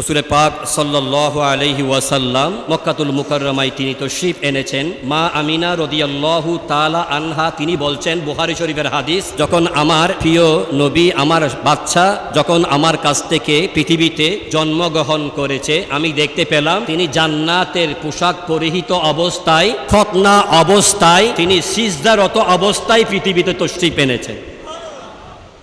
রসুল পাক সাল্লাহ আলহি ওয়াসাল্লাম মক্কাতুল মুকাররমায় তিনি তো তশরিফ এনেছেন। মা আমিনা রদিয়াল্লাহু তালা আনহা, তিনি বলছেন বুহারি শরীফের হাদিস, যখন আমার প্রিয় নবী, আমার বাচ্চা যখন আমার কাছ থেকে পৃথিবীতে জন্মগ্রহণ করেছে, আমি দেখতে পেলাম, তিনি জান্নাতের পোশাক পরিহিত অবস্থায় খতনা অবস্থায়, তিনি সিজদারত অবস্থায় পৃথিবীতে তো তশরিফ এনেছেন।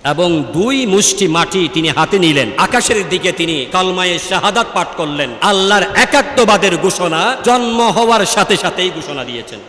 এবং দুই মুষ্টি মাটি তিনি হাতে নিলেন। আকাশের দিকে তিনি কলমায়ে শাহাদাত পাঠ করলেন। আল্লাহর একাত্মবাদের ঘোষণা জন্ম হওয়ার সাথে সাথেই ঘোষণা দিয়েছেন।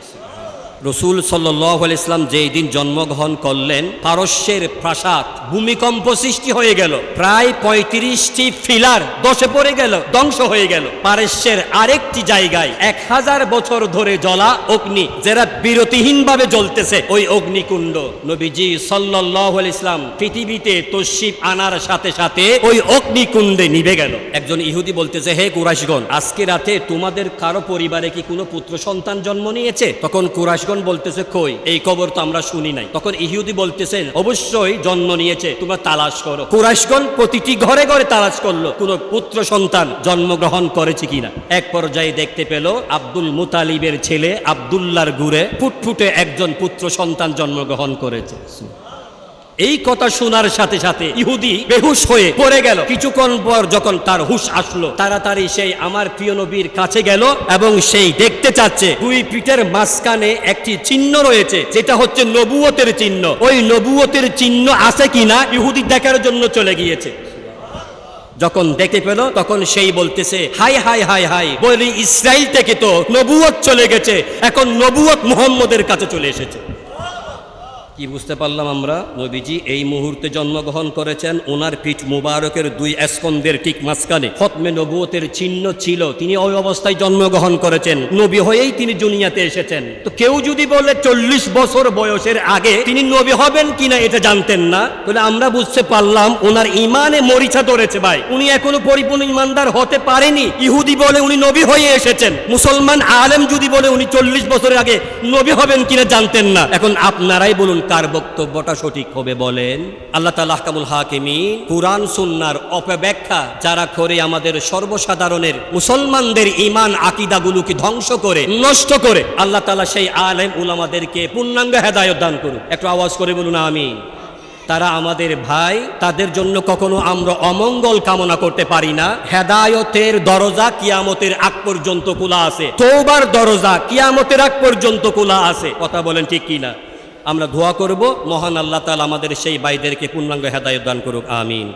রসুল সাল্লাহ ইসলাম যেই দিন জন্মগ্রহণ করলেন, পারস্যের প্রাসাদ ভূমিকম্প সৃষ্টি হয়ে গেল। প্রায় পঁয়ত্রিশটি ফিলার দশে পড়ে গেল, ধ্বংস হয়ে গেল। পারস্যের আরেকটি জায়গায় এক হাজার বছর ধরে জ্বলা অগ্নি যারা বিরতিহীনভাবে জ্বলতেছে। ওই অগ্নিকুণ্ড নবীজি সাল্লাহ ইসলাম পৃথিবীতে তশিফ আনার সাথে সাথে ওই অগ্নিকুণ্ডে নিভে গেল। একজন ইহুদি বলতেছে, হে কুরাশগণ আজকে রাতে তোমাদের কারও পরিবারে কি কোনো পুত্র সন্তান জন্ম নিয়েছে? তখন কুরাশগণ বলতেছে, কই? এই খবর তো আমরা শুনি নাই। তখন ইহুদি বলতেছেন, অবশ্যই জন্ম নিয়েছে, তোমরা তালাশ করো। কুরাশগণ প্রতিটি ঘরে ঘরে তালাশ করল, কোনো পুত্র সন্তান জন্মগ্রহণ করেছে কিনা। এক পর্যায়ে দেখতে পেল, আব্দুল মুতালিবের ছেলে আবদুল্লার ঘুরে ফুটফুটে একজন পুত্র সন্তান জন্মগ্রহণ করেছে। এই কথা শোনার সাথে সাথে ইহুদি বেহুশ হয়ে পড়ে গেল। কিছুক্ষণ পর যখন তার হুশ আসলো, তাড়াতাড়ি সেই আমার প্রিয় নবীর কাছে গেল এবং সেই দেখতে চাচ্ছে, দুই পিঠের মাঝখানে একটি চিহ্ন রয়েছে, যেটা হচ্ছে নবুয়তের চিহ্ন। ওই নবুয়তের চিহ্ন আছে কিনা ইহুদি দেখার জন্য চলে গিয়েছে। যখন দেখতে পেল, তখন সেই বলতেছে হাই হাই হাই হাই বলি ইসরায়েল থেকে তো নবুয়ত চলে গেছে, এখন নবুয়ত মুহাম্মদের কাছে চলে এসেছে। কি বুঝতে পারলাম আমরা? নবীজি এই মুহূর্তে জন্মগ্রহণ করেছেন ওনার পিঠ মুবারকের দুই স্কন্দের ঠিক মাঝখানে। খতমে নবুয়তের চিহ্ন ছিল, তিনি ওই অবস্থায় জন্মগ্রহণ করেছেন। নবী হয়েই তিনি দুনিয়াতে এসেছেন। তো কেউ যদি বলে চল্লিশ বছর বয়সের আগে তিনি নবী হবেন কিনা এটা জানতেন না। তাহলে আমরা বুঝতে পারলাম ওনার ইমানে মরিচা ধরেছে ভাই। উনি এখনও পরিপূর্ণ ইমানদার হতে পারেনি। ইহুদি বলে উনি নবী হয়ে এসেছেন। মুসলমান আলেম যদি বলে উনি চল্লিশ বছরের আগে নবী হবেন কিনা জানতেন না। এখন আপনারাই বলুন কার বক্তব্যটা সঠিক হবে বলেন। আল্লাহ তালা কামুল হাকিমি কুরআন, সুন্নার অপব্যাখ্যা যারা করে আমাদের সর্বসাধারণের মুসলমানদের ইমান আকিদাগুলোকে ধ্বংস করে, নষ্ট করে, আল্লাহ তালা সেই আলেম উলামাদেরকে পূর্ণাঙ্গ হেদায়ত দান করুন একটু আওয়াজ করে বলুন আমি তারা আমাদের ভাই, তাদের জন্য কখনো আমরা অমঙ্গল কামনা করতে পারি না। হেদায়তের দরজা কিয়ামতের আগ পর্যন্ত খোলা আছে। তৌবার দরজা কিয়ামতের আগ পর্যন্ত খোলা আছে। কথা বলেন ঠিক কিনা? আমরা দোয়া করব মহান আল্লাহ তালা আমাদের সেই বাইদেরকে পূর্ণাঙ্গ হেদায়ত দান করুক আমিন।